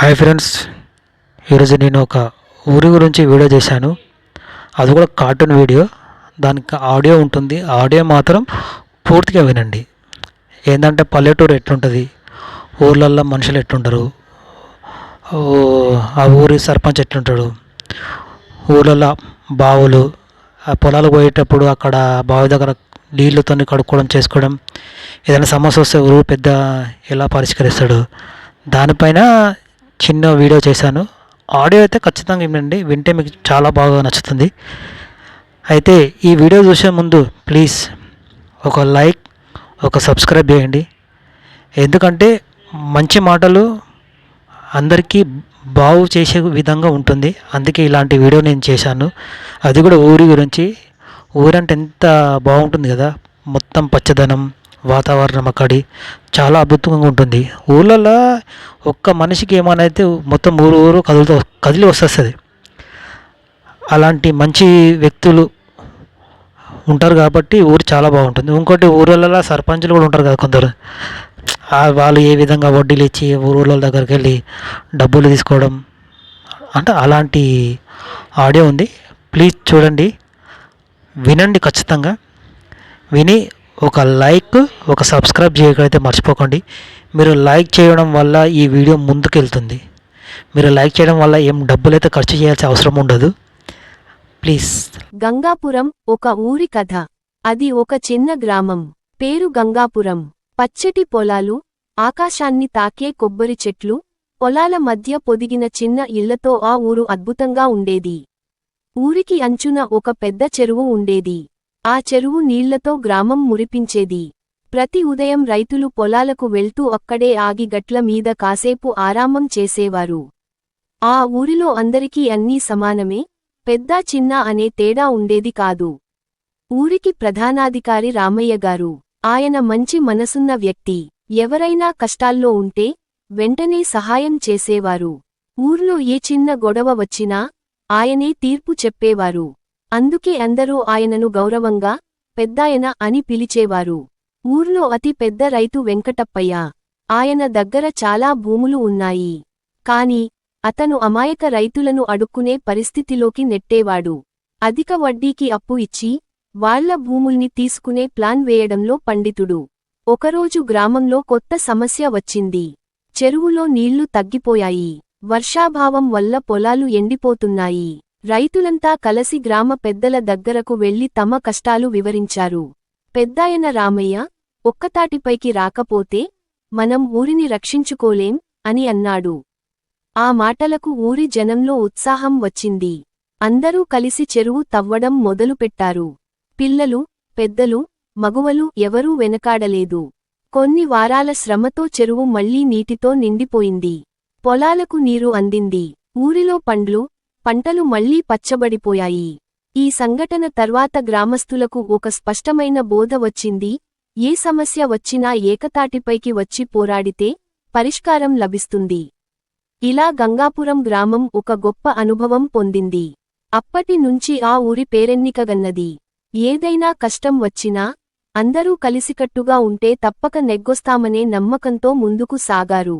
Hi friends ఈరోజు నేను ఒక ఊరి గురించి వీడియో చేశాను. అది కూడా కార్టూన్ వీడియో. దానికి ఆడియో ఉంటుంది. ఆడియో మాత్రం పూర్తిగా వినండి. ఏంటంటే పల్లెటూరు ఎట్లుంటుంది? ఊర్లల్లో మనుషులు ఎట్లుంటారు? ఆ ఊరి సర్పంచ్ ఎట్లుంటాడు? ఊర్లలో బావులు ఆ పొలాలకు పోయేటప్పుడు అక్కడ బావి దగ్గర నీళ్ళతో కడుక్కోవడం చేసుకోవడం ఏదైనా సమస్య వస్తే ఊరు పెద్ద ఎలా పరిష్కరిస్తాడు? దానిపైన చిన్న వీడియో చేశాను. ఆడియో అయితే ఖచ్చితంగా వినండి. వింటే మీకు చాలా బాగా నచ్చుతుంది. అయితే ఈ వీడియో చూసే ముందు ప్లీజ్ ఒక లైక్ ఒక సబ్స్క్రైబ్ చేయండి. ఎందుకంటే మంచి మాటలు అందరికీ బాగు చేసే విధంగా ఉంటుంది. అందుకే ఇలాంటి వీడియో నేను చేశాను. అది కూడా ఊరి గురించి. ఊరంటే ఎంత బాగుంటుంది కదా. మొత్తం పచ్చదనం వాతావరణం అక్కడి చాలా అద్భుతంగా ఉంటుంది. ఊళ్ళల్లో ఒక్క మనిషికి ఏమైనా అయితే మొత్తం ఊరు ఊరు కదులుతూ కదిలి వస్తుంది. అలాంటి మంచి వ్యక్తులు ఉంటారు కాబట్టి ఊరు చాలా బాగుంటుంది. ఇంకోటి ఊళ్ళల్లో సర్పంచులు కూడా ఉంటారు కదా కొందరు. వాళ్ళు ఏ విధంగా వడ్డీలు ఇచ్చి ఊళ్ళ దగ్గరికి వెళ్ళి డబ్బులు తీసుకోవడం అంటే అలాంటి ఆడియో ఉంది. ప్లీజ్ చూడండి. వినండి ఖచ్చితంగా. విని ఒక లైక్ ఒక సబ్స్క్రైబ్ చేయకైతే మర్చిపోకండి. మీరు లైక్ చేయడం వల్ల ఈ వీడియో ముందుకెళ్తుంది. మీరు లైక్ చేయడం వల్ల ఏం డబ్బులు అయితే ఖర్చు చేయాల్సిన అవసరం ఉండదు. ప్లీజ్. గంగాపురం ఒక ఊరి కథ. అది ఒక చిన్న గ్రామం. పేరు గంగాపురం. పచ్చటి పొలాలు ఆకాశాన్ని తాకే కొబ్బరి చెట్లు పొలాల మధ్య పొదిగిన చిన్న ఇళ్ళతో ఆ ఊరు అద్భుతంగా ఉండేది. ఊరికి అంచున ఒక పెద్ద చెరువు ఉండేది. ఆ చెరువు నీళ్ళతో గ్రామం మురిపించేది. ప్రతి ఉదయం రైతులు పొలాలకు వెళ్తూ అక్కడే ఆగి గట్ల మీద కాసేపు ఆరామం చేసేవారు. ఆ ఊరిలో అందరికీ అన్నీ సమానమే పెద్ద చిన్న అనే తేడా ఉండేది కాదు. ఊరికి ప్రధానాధికారి రామయ్యగారు ఆయన మంచి మనసున్న వ్యక్తి. ఎవరైనా కష్టాల్లో ఉంటే వెంటనే సహాయం చేసేవారు. ఊర్లో ఏ చిన్న గొడవ వచ్చినా ఆయనే తీర్పు చెప్పేవారు. అందుకే అందరూ ఆయనను గౌరవంగా పెద్దాయన అని పిలిచేవారు. ఊర్లో అతి పెద్ద రైతు వెంకటప్పయ్య. ఆయన దగ్గర చాలా భూములు ఉన్నాయి. కాని అతను అమాయక రైతులను అడుక్కునే పరిస్థితిలోకి నెట్టేవాడు. అధిక వడ్డీకి అప్పు ఇచ్చి వాళ్ళ భూముల్ని తీసుకునే ప్లాన్ వేయడంలో పండితుడు. ఒకరోజు గ్రామంలో కొత్త సమస్య వచ్చింది. చెరువులో నీళ్ళు తగ్గిపోయాయి. వర్షాభావం వల్ల పొలాలు ఎండిపోతున్నాయి. రైతులంతా కలసి గ్రామ పెద్దల దగ్గరకు వెళ్ళి తమ కష్టాలు వివరించారు. పెద్దాయన రామయ్య ఒక్కతాటిపైకి రాకపోతే మనం ఊరిని రక్షించుకోలేం అని అన్నాడు. ఆ మాటలకు ఊరి జనంలో ఉత్సాహం వచ్చింది. అందరూ కలిసి చెరువు తవ్వడం మొదలుపెట్టారు. పిల్లలు పెద్దలు మగువలు ఎవరూ వెనకాడలేదు. కొన్ని వారాల శ్రమతో చెరువు మళ్ళీ నీటితో నిండిపోయింది. పొలాలకు నీరు అందింది. ఊరిలో పండ్లు పంటలు మళ్ళీ పచ్చబడిపోయాయి. ఈ సంఘటన తర్వాత గ్రామస్తులకు ఒక స్పష్టమైన బోధ వచ్చింది. ఏ సమస్య వచ్చినా ఏకతాటిపైకి వచ్చి పోరాడితే పరిష్కారం లభిస్తుంది. ఇలా గంగాపురం గ్రామం ఒక గొప్ప అనుభవం పొందింది. అప్పటి నుంచి ఆ ఊరి పేరెన్నికగన్నది. ఏదైనా కష్టం వచ్చినా అందరూ కలిసికట్టుగా ఉంటే తప్పక నెగ్గొస్తామనే నమ్మకంతో ముందుకు సాగారు.